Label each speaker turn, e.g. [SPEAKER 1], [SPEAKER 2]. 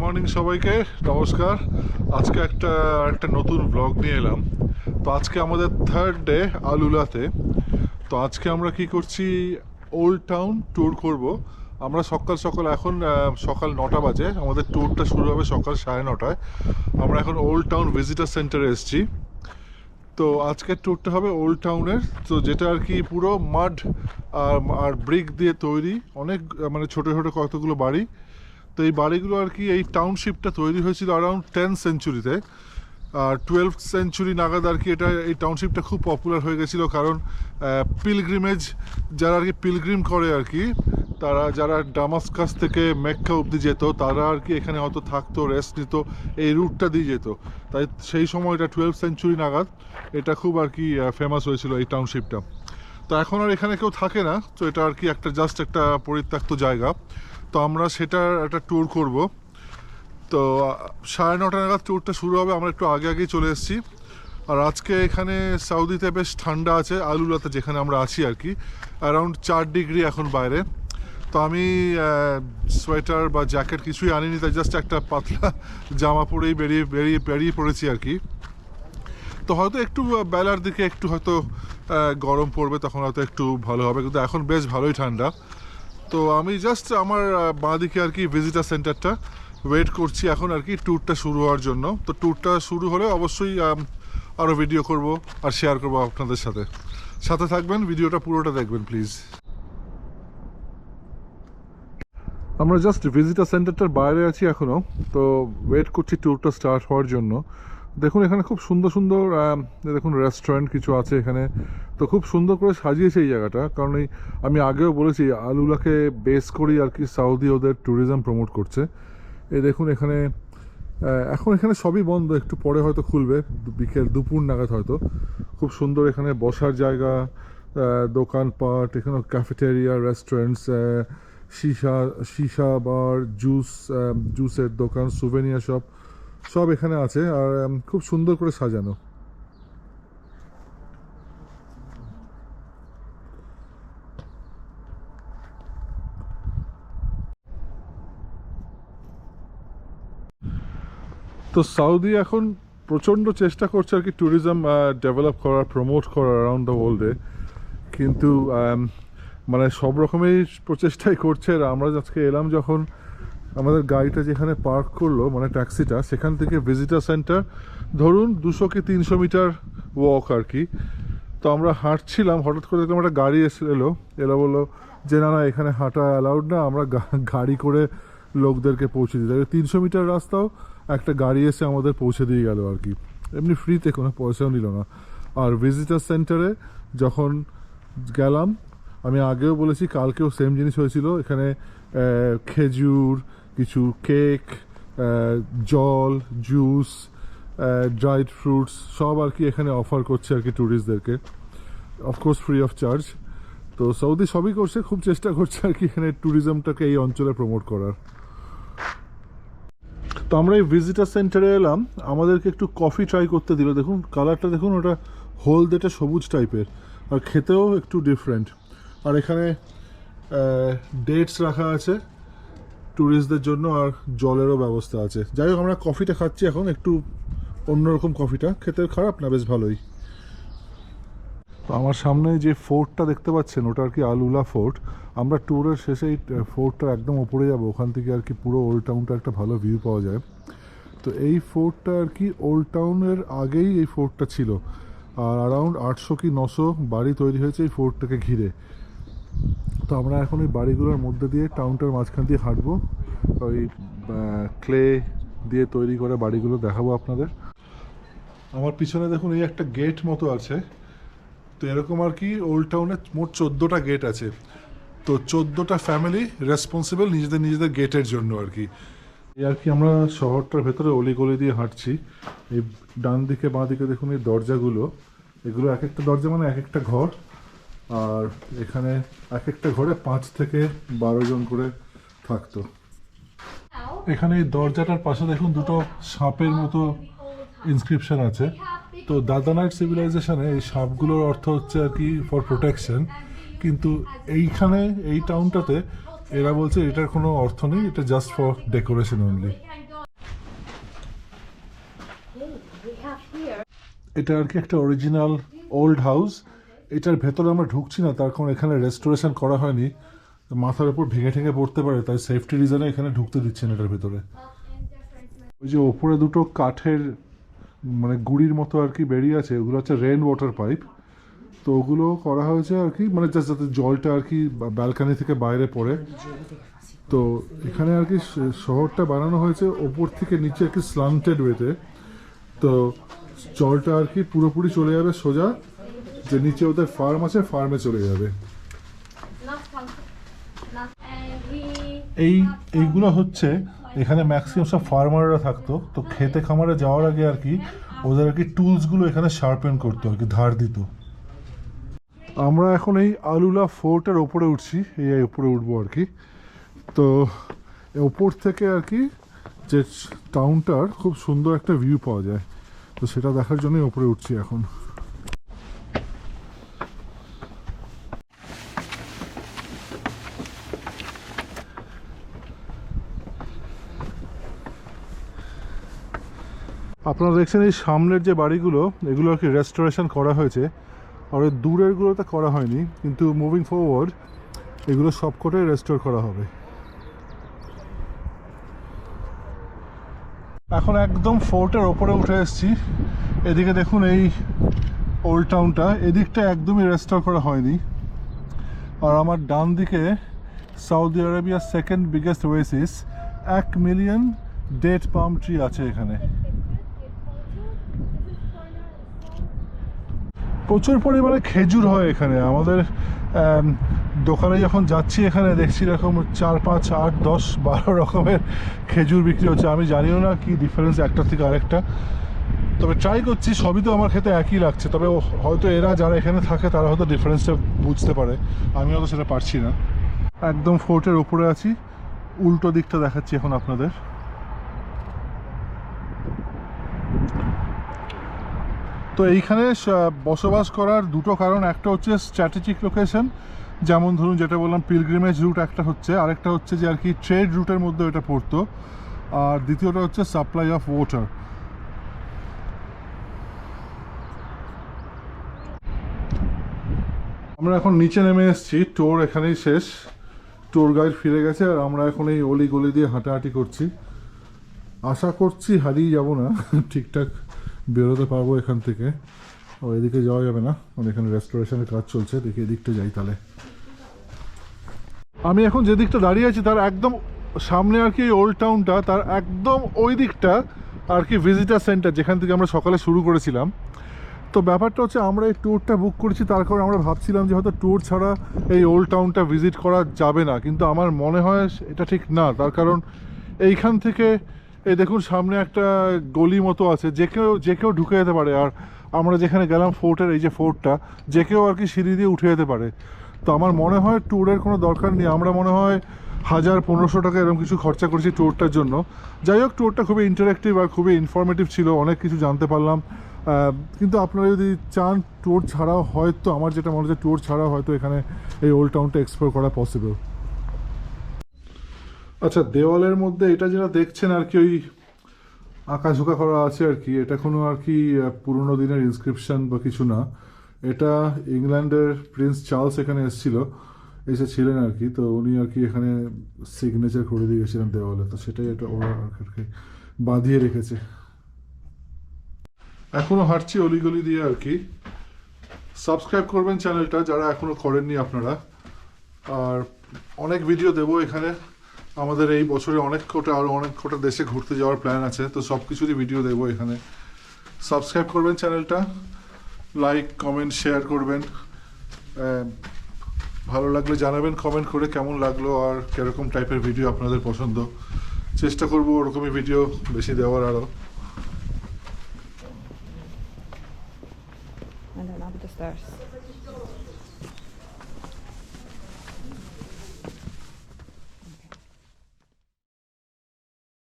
[SPEAKER 1] Morning সবাইকে, নমস্কার। আজকে একটা একটা নতুন ব্লগ নিয়ে এলাম। তো আজকে আমাদের থার্ড ডে আলুলাতে। তো আজকে আমরা কি করছি ওল্ড টাউন ট্যুর করব। আমরা সকাল সকাল, এখন সকাল নটা বাজে। আমাদের ট্যুরটা শুরু হবে সকাল সাড়ে নটায়। আমরা এখন ওল্ড টাউন ভিজিটার সেন্টারে এসেছি। তো আজকের ট্যুরটা হবে ওল্ড টাউনের তো যেটা আর কি পুরো মাড আর আর ব্রিক দিয়ে তৈরি। অনেক মানে ছোটো ছোটো কতগুলো বাড়ি। তো এই বাড়িগুলো আর কি, এই টাউনশিপটা তৈরি হয়েছিল অ্যারাউন্ড টেন সেঞ্চুরিতে আর টুয়েলভ সেঞ্চুরি নাগাদ আর কি এটা, এই টাউনশিপটা খুব পপুলার হয়ে গেছিল কারণ পিলগ্রিমেজ যারা আর কি পিলগ্রিম করে আর কি, তারা, যারা ডামাসকাস থেকে মেক্কা অবধি যেত, তারা আর কি এখানে হয়তো থাকতো রেস্ট নিত, এই রুটটা দিয়ে যেত। তাই সেই সময়টা টুয়েলভ সেঞ্চুরি নাগাদ, এটা খুব আর কি ফেমাস হয়েছিল এই টাউনশিপটা তো এখন আর এখানে কেউ থাকে না, তো এটা আর কি একটা জাস্ট একটা পরিত্যক্ত জায়গা। তো আমরা সেটার একটা ট্যুর করব। তো, সাড়ে নটা নাগাদ ট্যুরটা শুরু হবে, আমরা একটু আগে আগেই চলে এসেছি। আর আজকে এখানে সাউদিতে বেশ ঠান্ডা আছে আলুলাতে যেখানে আমরা আছি আর কি অ্যারাউন্ড চার ডিগ্রি এখন বাইরে। তো আমি সোয়েটার বা জ্যাকেট কিছুই আনিনি, তাই জাস্ট একটা পাতলা জামা পরেই বেরিয়ে বেরিয়ে বেরিয়ে পড়েছি আর কি। তো হয়তো একটু বেলার দিকে একটু হয়তো গরম পড়বে, তখন হয়তো একটু ভালো হবে, কিন্তু এখন বেশ ভালোই ঠান্ডা। তো আমি জাস্ট আমার বাঁদিকে আর কি ভিজিটার সেন্টারটা ওয়েট করছি এখন আর কি ট্যুরটা শুরু হওয়ার জন্য। তো ট্যুরটা শুরু হলে অবশ্যই আরও ভিডিও করব আর শেয়ার করব আপনাদের সাথে। সাথে থাকবেন, ভিডিওটা পুরোটা দেখবেন প্লিজ আমরা জাস্ট ভিজিটার সেন্টারটার বাইরে আছি এখনও তো ওয়েট করছি ট্যুরটা স্টার্ট হওয়ার জন্য। দেখুন, এখানে খুব সুন্দর সুন্দর দেখুন রেস্টুরেন্ট কিছু আছে এখানে। তো খুব সুন্দর করে সাজিয়েছে এই জায়গাটা। কারণ এই, আমি আগেও বলেছি আলুলাকে বেস করেই আর কি সাউদি ওদের ট্যুরিজম প্রমোট করছে। এই দেখুন, এখানে এখন এখানে সবই বন্ধ। একটু পরে হয়তো খুলবে, বিকেল, দুপুর নাগাদ হয়তো। খুব সুন্দর এখানে বসার জায়গা দোকানপাট এখানে ক্যাফেটেরিয়া রেস্টুরেন্টস সীসা সীসা বার জুস জুসের দোকান সুভেনিয়া শপ সব এখানে আছে আর খুব সুন্দর করে সাজানো। তো সাউদি এখন প্রচণ্ড চেষ্টা করছে আর কি ট্যুরিজম ডেভেলপ করার প্রমোট করার অ্যারাউন্ড দ্য ওয়ার্ল্ডে কিন্তু মানে সব রকমের প্রচেষ্টাই করছে। আর আমরা আজকে এলাম যখন আমাদের গাড়িটা যেখানে পার্ক করল মানে ট্যাক্সিটা সেখান থেকে ভিজিটার সেন্টার ধরুন দুশো কি তিনশো মিটার ওয়াক আর কি। তো আমরা হাঁটছিলাম, হঠাৎ করে দেখলাম একটা গাড়ি এসে এলো এলো বলল যে না না, এখানে হাঁটা অ্যালাউড না, আমরা গাড়ি করে লোকদেরকে পৌঁছে দিই। তাহলে তিনশো মিটার রাস্তাও একটা গাড়ি এসে আমাদের পৌঁছে দিয়ে গেল আর কি। এমনি ফ্রিতে কোনো পয়সাও নিল না। আর ভিজিটার সেন্টারে যখন গেলাম, আমি আগেও বলেছি, কালকেও সেম জিনিস হয়েছিল। এখানে খেজুর কিছু কেক জল জুস ড্রাইড ফ্রুটস সব আর কি এখানে অফার করছে আর কি ট্যুরিস্টদেরকে of course free of charge তো সৌদি সবই করছে, খুব চেষ্টা করছে আর কি এখানে ট্যুরিজমটাকে এই অঞ্চলে প্রমোট করার। তো আমরা এই ভিজিটার সেন্টারে এলাম। আমাদেরকে একটু কফি ট্রাই করতে দিল। দেখুন কালারটা দেখুন, ওটা হলদেটা সবুজ টাইপের আর খেতেও একটু ডিফারেন্ট আর এখানে ডেটস রাখা আছে। ট্যুরিস্টদের জন্য আর জলেরও ব্যবস্থা আছে। যাই হোক, আমরা কফিটা খাচ্ছি এখন, একটু অন্যরকম কফিটা। খেতে খারাপ না, বেশ ভালোই। তো আমার সামনে যে ফোর্টটা দেখতে পাচ্ছেন, ওটা আর কি আলুলা ফোর্ট। আমরা ট্যুরের শেষে এই ফোর্টটার একদম ওপরে যাব, ওখান থেকে আর কি পুরো ওল্ড টাউনটা একটা ভালো ভিউ পাওয়া যায়। তো এই ফোর্টটা আর কি ওল্ড টাউনের আগেই এই ফোর্টটা ছিল। আর অ্যারাউন্ড আটশো কি নশো বাড়ি তৈরি হয়েছে এই ফোর্টটাকে ঘিরে। তো আমরা এখন ওই বাড়িগুলোর মধ্যে দিয়ে টাউনটার মাঝখান দিয়ে হাঁটবো। ওই ক্লে দিয়ে তৈরি করে বাড়িগুলো দেখাবো আপনাদের। আমার পিছনে দেখুন এই একটা গেট মতো আছে। তো এরকম আর কি ওল্ড টাউনে মোট চোদ্দোটা গেট আছে। তো চোদ্দোটা ফ্যামিলি রেসপন্সিবল নিজেদের নিজেদের গেটের জন্য আর কি। এই আর কি আমরা শহরটার ভেতরে অলিগলি দিয়ে হাঁটছি। এই ডান দিকে বাঁ দিকে দেখুন এই দরজাগুলো। এগুলো এক একটা দরজা মানে এক একটা ঘর। আর এখানে এক একটা ঘরে পাঁচ থেকে বারো জন করে থাকতো। এখানে এই দরজাটার পাশে দেখুন দুটো সাপের মতো ইনস্ক্রিপশন আছে। তো দাদানাইট সিভিলাইজেশনে এই সাপগুলোর অর্থ হচ্ছে আর কি ফর প্রোটেকশন কিন্তু এইখানে, এই টাউনটাতে এরা বলছে এটার কোনো অর্থ নেই, এটা জাস্ট ফর ডেকোরেশন অনলি এটা আর কি একটা অরিজিনাল ওল্ড হাউস এটার ভেতরে আমরা ঢুকছি না, তার কারণ এখানে রেস্টোরেশন করা হয়নি। মাথার উপর ভেঙে ঠেঙে পড়তে পারে, তাই সেফটি রিজনে এখানে ঢুকতে দিচ্ছেন এটার ভেতরে। ওই যে ওপরে দুটো কাঠের মানে গুড়ির মতো আর কি বেরিয়ে আছে, ওগুলো হচ্ছে রেন ওয়াটার পাইপ তো ওগুলো করা হয়েছে আর কি মানে জাস্ট যাতে জলটা আর কি ব্যালকানি থেকে বাইরে পড়ে। তো এখানে আর কি শহরটা বানানো হয়েছে ওপর থেকে নিচে আর কি স্লান্টেড ওয়েতে তো জলটা আর কি পুরোপুরি চলে যাবে সোজা যে নিচে ওদের ফার্ম আছে ফার্মে চলে যাবে. এই এইগুলো হচ্ছে এখানে ম্যাক্সিমাম সব ফার্মাররা থাকতো। তো খেতে খামারে যাওয়ার আগে আর কি ওদের আর কি টুলসগুলো এখানে শার্পেন করতো আর কি ধার দিত। আমরা এখন এই আলুলা ফোর্টের ওপরে উঠছি এই উপরে উঠবো আর কি। তো ওপর থেকে আর কি যে টাউনটার খুব সুন্দর একটা ভিউ পাওয়া যায়। তো সেটা দেখার জন্যই ওপরে উঠছি এখন। আপনারা দেখছেন এই সামনের যে বাড়িগুলো এগুলো আর কি রেস্টোরেশন করা হয়েছে। আর ওই দূরেরগুলোতে করা হয়নি, কিন্তু মুভিং ফরওয়ার্ড এগুলো সবকটাই রেস্টোর করা হবে। এখন একদম ফোর্টের ওপরে উঠে এসেছি। এদিকে দেখুন এই ওল্ড টাউনটা এদিকটা একদমই রেস্টোর করা হয়নি। আর আমার ডান দিকে সৌদি আরবিয়ার সেকেন্ড বিগেস্ট ওয়েসিস এক মিলিয়ন ডেট পাম ট্রি আছে এখানে। প্রচুর পরিমাণে খেজুর হয় এখানে। আমাদের দোকানে যখন যাচ্ছি এখানে, দেখছি এরকম চার, পাঁচ, আট, দশ, বারো রকমের খেজুর বিক্রি হচ্ছে। আমি জানিও না কি ডিফারেন্স একটা থেকে আরেকটা। তবে ট্রাই করছি, সবই তো আমার খেতে একই লাগছে। তবে হয়তো এরা যারা এখানে থাকে, তারা হয়তো ডিফারেন্সটা বুঝতে পারে। আমি হয়তো সেটা পারছি না। একদম ফোর্টের ওপরে আছি। উল্টো দিকটা দেখাচ্ছি এখন আপনাদের। তো এইখানে বসবাস করার দুটো কারণ, একটা হচ্ছে স্ট্র্যাটেজিক লোকেশন যেমন ধরুন যেটা বললাম পিলগ্রিমেজ রুট একটা হচ্ছে, আরেকটা হচ্ছে যে আর কি ট্রেড রুটের মধ্যে এটা পড়তো, আর দ্বিতীয়টা হচ্ছে সাপ্লাই অফ ওয়াটার আমরা এখন নিচে নেমে এসেছি টোর এখানেই শেষ টোর গাইড ফিরে গেছে, আর আমরা এখন এই অলি গলি দিয়ে হাঁটাহাঁটি করছি। আশা করছি হারিয়ে যাব না, ঠিকঠাক। বেরোতে পারব এখান থেকে। ও, এদিকে যাওয়া যাবে না। মানে এখানে রেস্টোরেশনের কাজ চলছে। দেখি এদিকটা যাই তাহলে। আমি এখন যে দিকটা দাঁড়িয়ে আছি, তার একদম সামনে আর কি ওল্ড টাউনটা তার একদম ওই দিকটা আর কি ভিজিটার সেন্টার যেখান থেকে আমরা সকালে শুরু করেছিলাম। তো ব্যাপারটা হচ্ছে, আমরা এই ট্যুরটা বুক করেছি তার কারণে আমরা ভাবছিলাম যে হয়তো ট্যুর ছাড়া এই ওল্ড টাউনটা ভিজিট করা যাবে না। কিন্তু আমার মনে হয়, এটা ঠিক না। তার কারণ এইখান থেকে এই দেখুন, সামনে একটা গলি মতো আছে, যে কেউ যে কেউ ঢুকে যেতে পারে। আর আমরা যেখানে গেলাম ফোর্টের, এই যে ফোর্টটা, যে কেউ আর কি সিঁড়ি দিয়ে উঠে যেতে পারে। তো আমার মনে হয় ট্যুরের কোনো দরকার নেই। আমরা মনে হয় হাজার পনেরোশো টাকা এরকম কিছু খরচা করেছি ট্যুরটার জন্য। যাই হোক, ট্যুরটা খুবই ইন্টারেক্টিভ আর খুবই ইনফরমেটিভ ছিল, অনেক কিছু জানতে পারলাম। কিন্তু আপনারা যদি চান ট্যুর ছাড়াও, হয়তো আমার যেটা মনে হচ্ছে ট্যুর ছাড়াও হয়তো এখানে এই ওল্ড টাউনটা এক্সপ্লোর করা পসিবল আচ্ছা দেওয়ালের মধ্যে এটা যেটা দেখছেন আর কি, ওই আঁকাঝোঁকা করা আছে আর কি, এটা কোনো আর কি পুরনো দিনের ইনস্ক্রিপশন বা কিছু না। এটা ইংল্যান্ডের প্রিন্স চার্লস এখানে এসেছিল, এসেছিলেন আর কি, তো উনি আর কি এখানে সিগনেচার করে দিয়ে গেছিলেন দেওয়ালে, তো সেটাই এটা ওরা আর কি বাঁধিয়ে রেখেছে। এখনও হাঁটছি অলিগলি দিয়ে আর কি। সাবস্ক্রাইব করবেন চ্যানেলটা, যারা এখনও করেননি আপনারা। আর অনেক ভিডিও দেবো এখানে। আমাদের এই বছরে অনেক কোটা আরও অনেক কোটা দেশে ঘুরতে যাওয়ার প্ল্যান আছে, তো সব কিছুরই ভিডিও দেবো এখানে। সাবস্ক্রাইব করবেন চ্যানেলটা লাইক কমেন্ট শেয়ার করবেন। ভালো লাগলে জানাবেন কমেন্ট করে কেমন লাগল আর কীরকম টাইপের ভিডিও আপনাদের পছন্দ। চেষ্টা করব ওরকমই ভিডিও বেশি দেওয়ার আরও
[SPEAKER 2] And then up the stairs.